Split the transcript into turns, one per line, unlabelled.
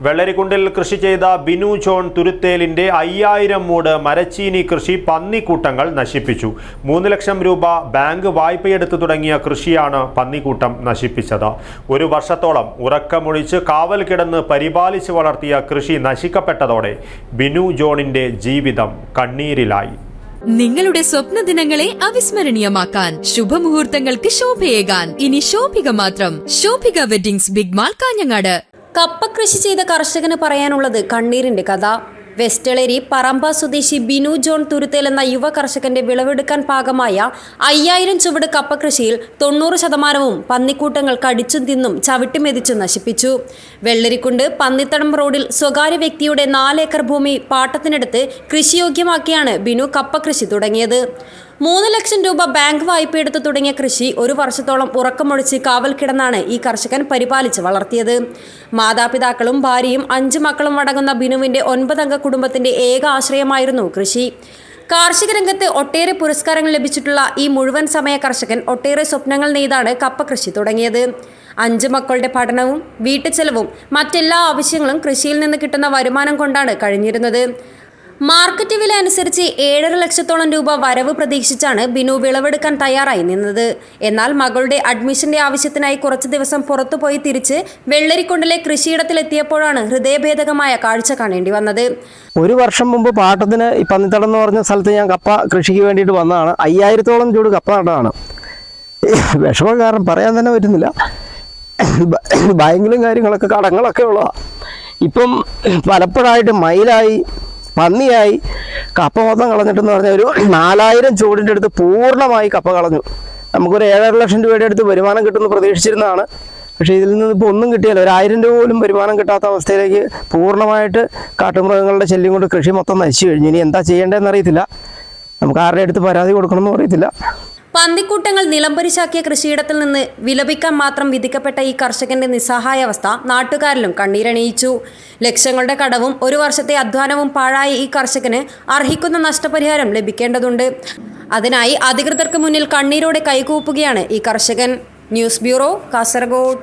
വെള്ളരിക്കുണ്ടിൽ കൃഷി ചെയ്ത ബിനു ജോൺ തുരുത്തേലിന്റെ അയ്യായിരം മൂട് മരച്ചീനി കൃഷി പന്നിക്കൂട്ടങ്ങൾ നശിപ്പിച്ചു. മൂന്ന് ലക്ഷം രൂപ ബാങ്ക് വായ്പയെടുത്ത് തുടങ്ങിയ കൃഷിയാണ് പന്നിക്കൂട്ടം നശിപ്പിച്ചത്. ഒരു വർഷത്തോളം ഉറക്കമൊഴിച്ച് കാവൽ കിടന്ന് പരിപാലിച്ച് വളർത്തിയ കൃഷി നശിക്കപ്പെട്ടതോടെ ബിനു ജോണിന്റെ ജീവിതം കണ്ണീരിലായി.
നിങ്ങളുടെ സ്വപ്ന ദിനങ്ങളെ അവിസ്മരണീയമാക്കാൻ ശുഭമുഹൂർത്തങ്ങൾക്ക് ശോഭയേകാൻ. ഇനി ശോഭിക മാത്രം. Shobhika weddings big mall Kanhangad.
കപ്പ കൃഷി ചെയ്ത കർഷകന് പറയാനുള്ളത് കണ്ണീരിന്റെ കഥ. വെസ്റ്റളേരി പറമ്പ സ്വദേശി ബിനു ജോൺ തുരുത്തേൽ എന്ന യുവ കർഷകന്റെ വിളവെടുക്കാൻ പാകമായ അയ്യായിരം ചുവട് കപ്പ കൃഷിയിൽ തൊണ്ണൂറ് ശതമാനവും പന്നിക്കൂട്ടങ്ങൾ കടിച്ചും തിന്നും ചവിട്ടിമെതിച്ചും നശിപ്പിച്ചു. വെള്ളരിക്കുണ്ട് പന്നിത്തടം റോഡിൽ സ്വകാര്യ വ്യക്തിയുടെ നാലേക്കർ ഭൂമി പാട്ടത്തിനെടുത്ത് കൃഷിയോഗ്യമാക്കിയാണ് ബിനു കപ്പ കൃഷി തുടങ്ങിയത്. മൂന്ന് ലക്ഷം രൂപ ബാങ്ക് വായ്പ വായ്പയെടുത്ത് തുടങ്ങിയ കൃഷി ഒരു വർഷത്തോളം ഉറക്കമൊഴിച്ച് കാവൽ കിടന്നാണ് ഈ കർഷകൻ പരിപാലിച്ച് വളർത്തിയത്. മാതാപിതാക്കളും ഭാര്യയും അഞ്ച് മക്കളും അടങ്ങുന്ന ബിനുവിന്റെ ഒൻപതംഗ കുടുംബത്തിന്റെ ഏക ആശ്രയമായിരുന്നു കൃഷി. കാർഷിക രംഗത്ത് ഒട്ടേറെ പുരസ്കാരങ്ങൾ ലഭിച്ചിട്ടുള്ള ഈ മുഴുവൻ സമയ കർഷകൻ ഒട്ടേറെ സ്വപ്നങ്ങൾ നെയ്താണ് കപ്പ കൃഷി തുടങ്ങിയത്. അഞ്ച് മക്കളുടെ പഠനവും വീട്ടുചെലവും മറ്റെല്ലാ ആവശ്യങ്ങളും കൃഷിയിൽ നിന്ന് കിട്ടുന്ന വരുമാനം കൊണ്ടാണ് കഴിഞ്ഞിരുന്നത്. മാർക്കറ്റ് വില അനുസരിച്ച് ഏഴര ലക്ഷത്തോളം രൂപ വരവ് പ്രതീക്ഷിച്ചാണ് ബിനു വിളവെടുക്കാൻ തയ്യാറായി നിന്നത്. എന്നാൽ മകളുടെ അഡ്മിഷന്റെ ആവശ്യത്തിനായി കുറച്ച് ദിവസം പുറത്തുപോയി തിരിച്ച് വെള്ളരിക്കൊണ്ടിലെ കൃഷിയിടത്തിലെത്തിയപ്പോഴാണ് ഹൃദയഭേദകമായ കാഴ്ച കാണേണ്ടി വന്നത്.
ഒരു വർഷം മുമ്പ് പാട്ടത്തിന് പന്നിത്തടം എന്ന് പറഞ്ഞ സ്ഥലത്ത് ഞാൻ കപ്പ കൃഷിക്ക് വേണ്ടിയിട്ട് വന്നതാണ്. അയ്യായിരത്തോളം ചൂട് കപ്പ നട്ടതാണ്. വിഷമം കാരണം പറയാൻ തന്നെ പറ്റുന്നില്ല. ബാങ്കിലും കാര്യങ്ങളൊക്കെ കടങ്ങളൊക്കെ ഉള്ളതാണ് ഇപ്പം പലപ്പോഴായിട്ട് മയിലായി പന്നിയായി കപ്പ മൊത്തം കളഞ്ഞിട്ടെന്ന് പറഞ്ഞാൽ ഒരു നാലായിരം ചൂടിന്റെ അടുത്ത് പൂർണമായി കപ്പ കളഞ്ഞു. നമുക്കൊരു ഏഴര ലക്ഷം രൂപയുടെ അടുത്ത് വരുമാനം കിട്ടുമെന്ന് പ്രതീക്ഷിച്ചിരുന്നതാണ്. പക്ഷേ ഇതിൽ നിന്ന് ഇപ്പോൾ ഒന്നും കിട്ടിയല്ലോ. ഒരു ആയിരം രൂപ പോലും വരുമാനം കിട്ടാത്ത അവസ്ഥയിലേക്ക് പൂർണമായിട്ട് കാട്ടുമൃഗങ്ങളുടെ ശല്യം കൊണ്ട് കൃഷി മൊത്തം നശിച്ചു കഴിഞ്ഞു. ഇനി എന്താ ചെയ്യേണ്ടതെന്ന് അറിയത്തില്ല. നമുക്ക് ആരുടെ അടുത്ത് പരാതി കൊടുക്കണമെന്നും അറിയത്തില്ല.
പന്നിക്കൂട്ടങ്ങൾ നിലംപരിശാക്കിയ കൃഷിയിടത്തിൽ നിന്ന് വിലപിക്കാൻ മാത്രം വിധിക്കപ്പെട്ട ഈ കർഷകന്റെ നിസ്സഹായാവസ്ഥ നാട്ടുകാരിലും കണ്ണീരണിയിച്ചു. ലക്ഷങ്ങളുടെ കടവും ഒരു വർഷത്തെ അധ്വാനവും പാഴായ ഈ കർഷകന് അർഹിക്കുന്ന നഷ്ടപരിഹാരം ലഭിക്കേണ്ടതുണ്ട്. അതിനായി അധികൃതർക്ക് മുന്നിൽ കണ്ണീരോടെ കൈകൂപ്പുകയാണ് ഈ കർഷകൻ. News bureau Kasaragod.